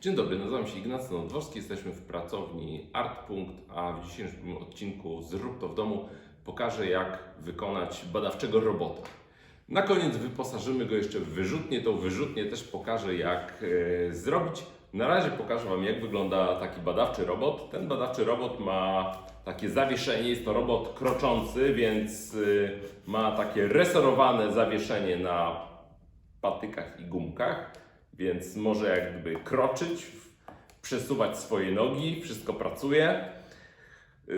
Dzień dobry, nazywam się Ignacy Nowdworski, jesteśmy w pracowni Artpunkt, a w dzisiejszym odcinku Zrób to w domu pokażę jak wykonać badawczego robota. Na koniec wyposażymy go jeszcze w wyrzutnię, tą wyrzutnię też pokażę jak e, zrobić. Na razie pokażę Wam jak wygląda taki badawczy robot. Ten badawczy robot ma takie zawieszenie, jest to robot kroczący, więc e, ma takie resorowane zawieszenie na patykach i gumkach, więc może jakby kroczyć, przesuwać swoje nogi, wszystko pracuje.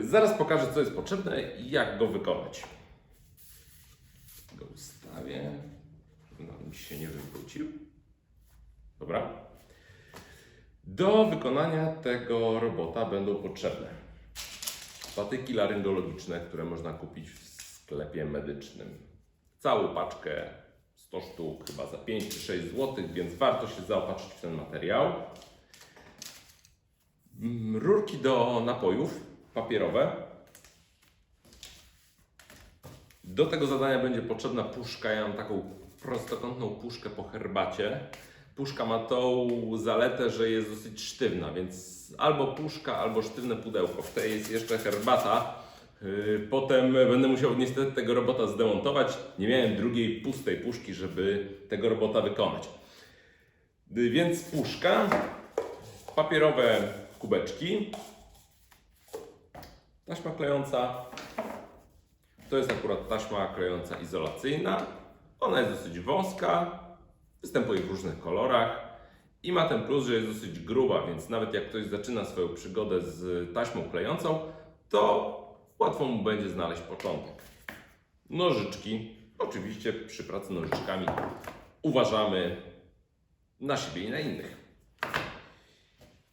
Zaraz pokażę, co jest potrzebne i jak go wykonać. Go ustawię, żeby on mi się nie wywrócił. Dobra. Do wykonania tego robota będą potrzebne patyki laryngologiczne, które można kupić w sklepie medycznym. Całą paczkę 100 sztuk, chyba za 5 czy 6 zł, więc warto się zaopatrzyć w ten materiał. Mm, Rurki do napojów papierowe. Do tego zadania będzie potrzebna puszka. Ja mam taką prostokątną puszkę po herbacie. Puszka ma tą zaletę, że jest dosyć sztywna, więc albo puszka, albo sztywne pudełko. W tej jest jeszcze herbata. Yy, Potem będę musiał niestety tego robota zdemontować. Nie miałem drugiej pustej puszki, żeby tego robota wykonać. Yy, Więc puszka, papierowe kubeczki, taśma klejąca. To jest akurat taśma klejąca izolacyjna. Ona jest dosyć wąska, występuje w różnych kolorach i ma ten plus, że jest dosyć gruba, więc nawet jak ktoś zaczyna swoją przygodę z taśmą klejącą, to łatwo mu będzie znaleźć początek. Nożyczki. Oczywiście przy pracy nożyczkami uważamy na siebie i na innych.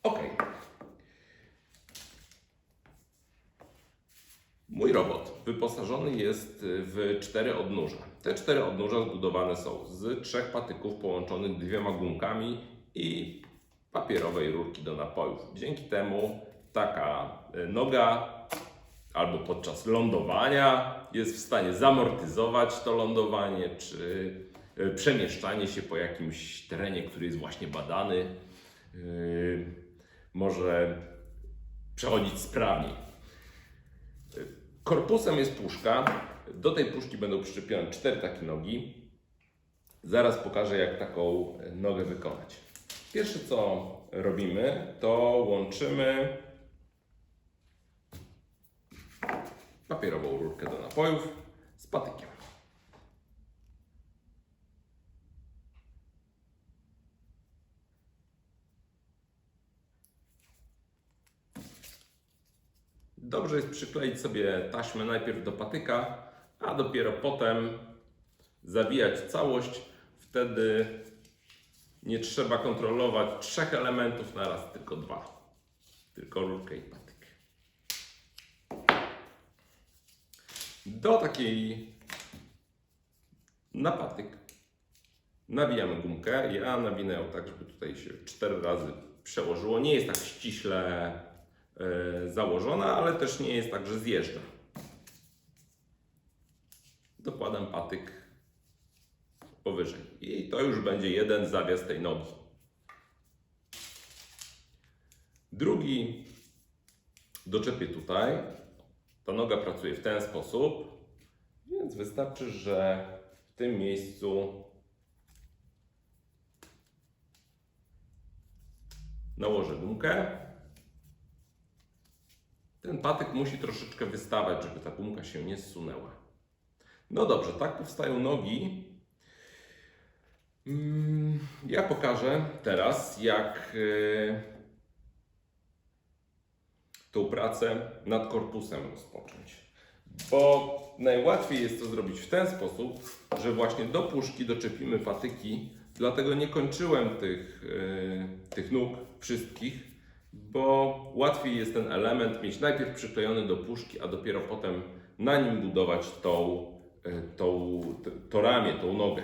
Ok. Mój robot wyposażony jest w cztery odnóża. Te cztery odnóża zbudowane są z trzech patyków połączonych dwiema gumkami i papierowej rurki do napojów. Dzięki temu taka e, noga albo podczas lądowania jest w stanie zamortyzować to lądowanie, czy e, przemieszczanie się po jakimś terenie, który jest właśnie badany, e, może przechodzić sprawniej. Korpusem jest puszka. Do tej puszki będą przyczepione cztery takie nogi. Zaraz pokażę, jak taką nogę wykonać. Pierwsze, co robimy, to łączymy papierową rurkę do napojów z patykiem. Dobrze jest przykleić sobie taśmę najpierw do patyka, a dopiero potem zawijać całość. Wtedy nie trzeba kontrolować trzech elementów na raz, tylko dwa. Tylko rurkę i patyk. Do takiej na patyk nawijamy gumkę. Ja nawinę ją tak, żeby tutaj się cztery razy przełożyło. Nie jest tak ściśle e, założona, ale też nie jest tak, że zjeżdża. Dokładam patyk powyżej. I to już będzie jeden zawias tej nogi. Drugi doczepię tutaj. Ta noga pracuje w ten sposób, więc wystarczy, że w tym miejscu nałożę gumkę. Ten patyk musi troszeczkę wystawać, żeby ta gumka się nie zsunęła. No dobrze, tak powstają nogi. Mm, Ja pokażę teraz, jak y, tą pracę nad korpusem rozpocząć. Bo najłatwiej jest to zrobić w ten sposób, że właśnie do puszki doczepimy patyki, dlatego nie kończyłem tych, y, tych nóg wszystkich, bo łatwiej jest ten element mieć najpierw przyklejony do puszki, a dopiero potem na nim budować tą, y, tą, to ramię, tą nogę.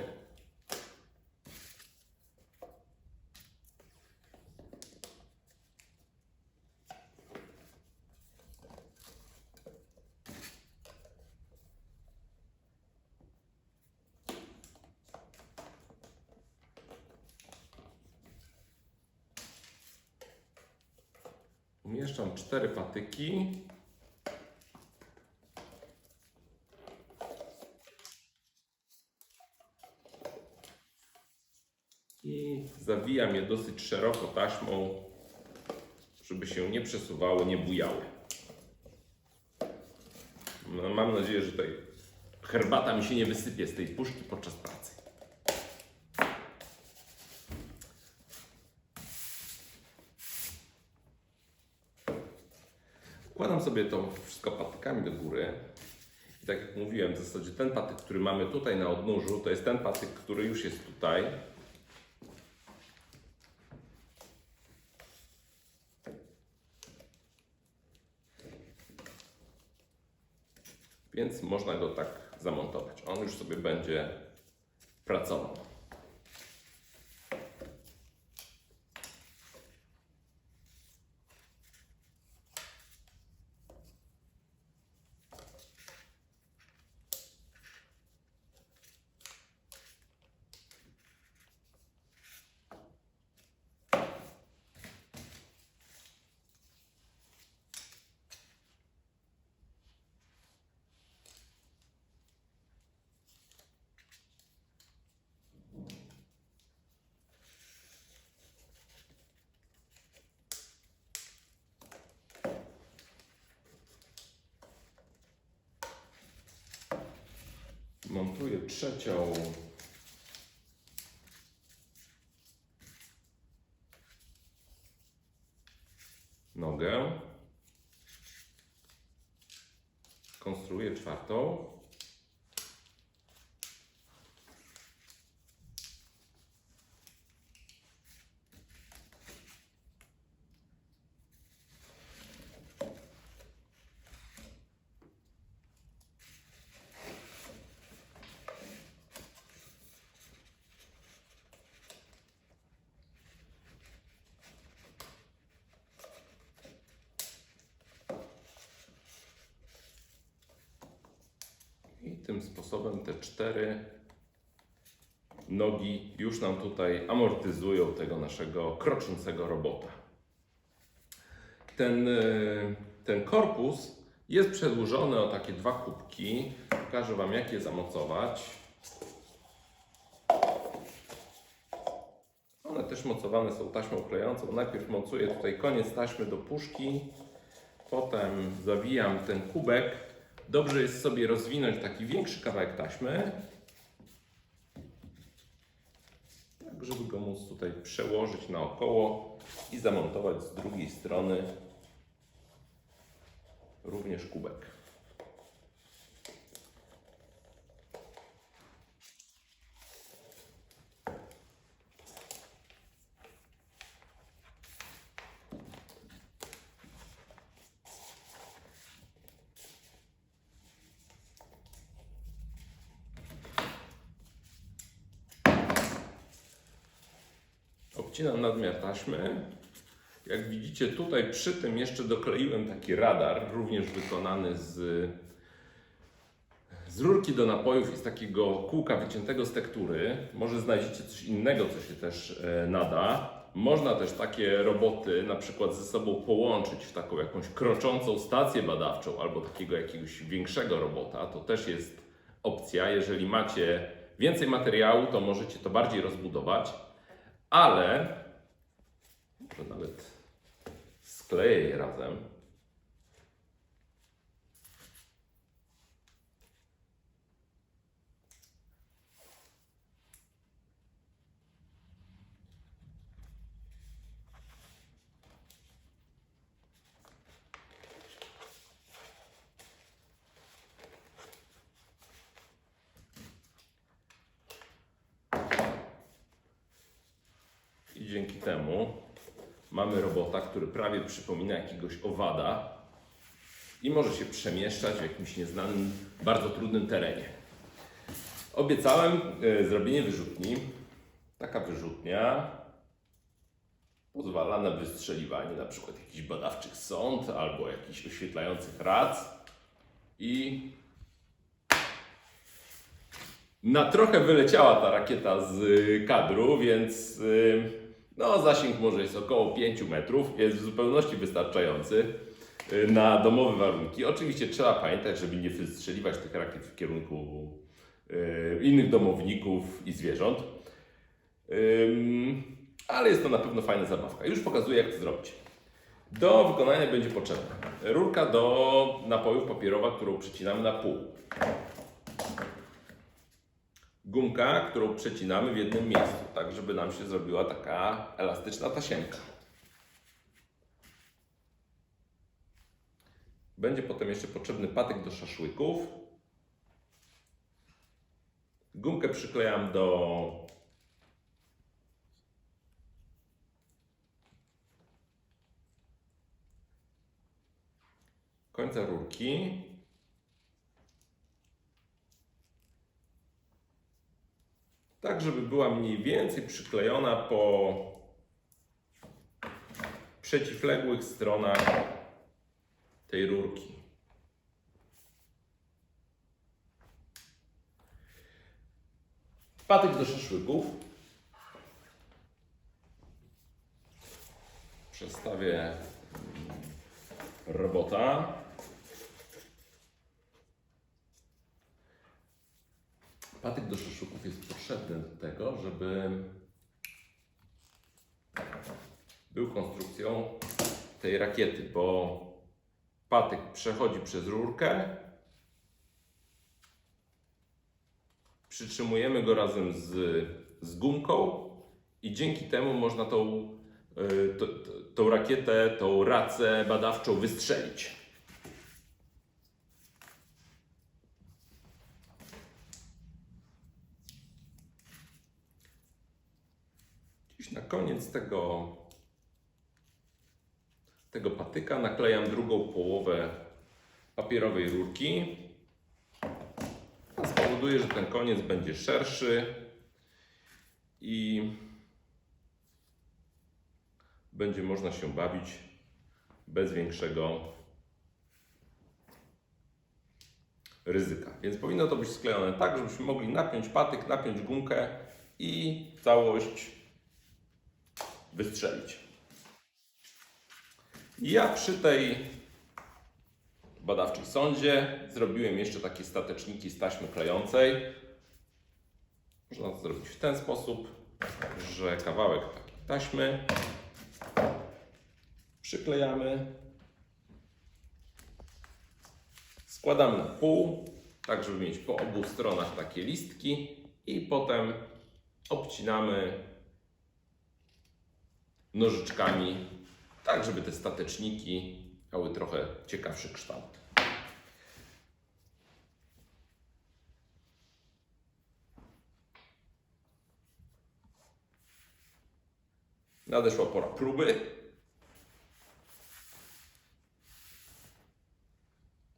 Umieszczam cztery patyki. I zawijam je dosyć szeroko taśmą, żeby się nie przesuwały, nie bujały. No, mam nadzieję, że tutaj herbata mi się nie wysypie z tej puszki podczas pracy. Układam sobie to wszystko patykami do góry. I tak jak mówiłem, w zasadzie ten patyk, który mamy tutaj na odnóżu, to jest ten patyk, który już jest tutaj. Więc można go tak zamontować. On już sobie będzie pracował. Montuję trzecią. Nogę. Konstruuję czwartą. I tym sposobem te cztery nogi już nam tutaj amortyzują tego naszego kroczącego robota. Ten, e, ten korpus jest przedłużony o takie dwa kubki. Pokażę Wam, jak je zamocować. One też mocowane są taśmą klejącą. Najpierw mocuję tutaj koniec taśmy do puszki, potem zawijam ten kubek. Dobrze jest sobie rozwinąć taki większy kawałek taśmy, tak żeby go móc tutaj przełożyć naokoło i zamontować z drugiej strony również kubek. Obcinam nadmiar taśmy. Jak widzicie tutaj przy tym jeszcze dokleiłem taki radar, również wykonany z, z rurki do napojów i z takiego kółka wyciętego z tektury. Może znajdziecie coś innego, co się też e, nada. Można też takie roboty na przykład ze sobą połączyć w taką jakąś kroczącą stację badawczą albo takiego jakiegoś większego robota. To też jest opcja. Jeżeli macie więcej materiału, to możecie to bardziej rozbudować ale może nawet skleję je razem. I dzięki temu mamy robota, który prawie przypomina jakiegoś owada i może się przemieszczać w jakimś nieznanym, bardzo trudnym terenie. Obiecałem e, zrobienie wyrzutni. Taka wyrzutnia pozwala na wystrzeliwanie na przykład jakichś badawczych sąd albo jakichś oświetlających rac i na trochę wyleciała ta rakieta z kadru, więc y, No, zasięg może jest około 5 metrów, jest w zupełności wystarczający y, na domowe warunki. Oczywiście trzeba pamiętać, żeby nie wystrzeliwać tych rakiet w kierunku y, innych domowników i zwierząt. Ale jest to na pewno fajna zabawka. Już pokazuję, jak to zrobić. Do wykonania będzie potrzebna rurka do napojów papierowa, którą przecinamy na pół. Gumka, którą przecinamy w jednym miejscu, tak żeby nam się zrobiła taka elastyczna tasiemka. Będzie potem jeszcze potrzebny patyk do szaszłyków. Gumkę przyklejam do końca rurki. Tak, żeby była mniej więcej przyklejona po przeciwległych stronach tej rurki. Patyk do szaszłyków. Przestawię robota. Patyk do szaszłyków jest potrzebny do tego, żeby był konstrukcją tej rakiety, bo patyk przechodzi przez rurkę, przytrzymujemy go razem z, z gumką i dzięki temu można tą, y, tą rakietę, tą racę badawczą wystrzelić. Dziś na koniec tego, tego patyka naklejam drugą połowę papierowej rurki. To spowoduje, że ten koniec będzie szerszy i będzie można się bawić bez większego ryzyka. Więc powinno to być sklejone tak, żebyśmy mogli napiąć patyk, napiąć gumkę i całość wystrzelić. Ja przy tej badawczej sondzie zrobiłem jeszcze takie stateczniki z taśmy klejącej. Można to zrobić w ten sposób, że kawałek taśmy przyklejamy, składamy na pół, tak żeby mieć po obu stronach takie listki i potem obcinamy nożyczkami, tak żeby te stateczniki miały trochę ciekawszy kształt. Nadeszła pora próby.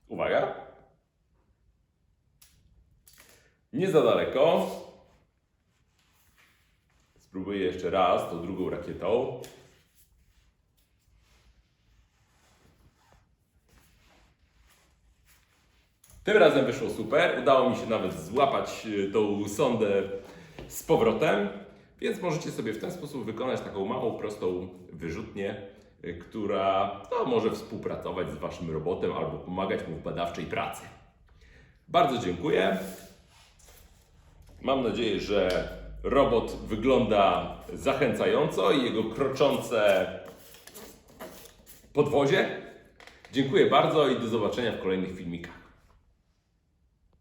Uwaga. Nie za daleko. Spróbuję jeszcze raz tą drugą rakietą. Tym razem wyszło super. Udało mi się nawet złapać y, tą sondę z powrotem, więc możecie sobie w ten sposób wykonać taką małą, prostą wyrzutnię, y, która no, może współpracować z Waszym robotem albo pomagać mu w badawczej pracy. Bardzo dziękuję. Mam nadzieję, że robot wygląda zachęcająco i jego kroczące podwozie. Dziękuję bardzo i do zobaczenia w kolejnych filmikach.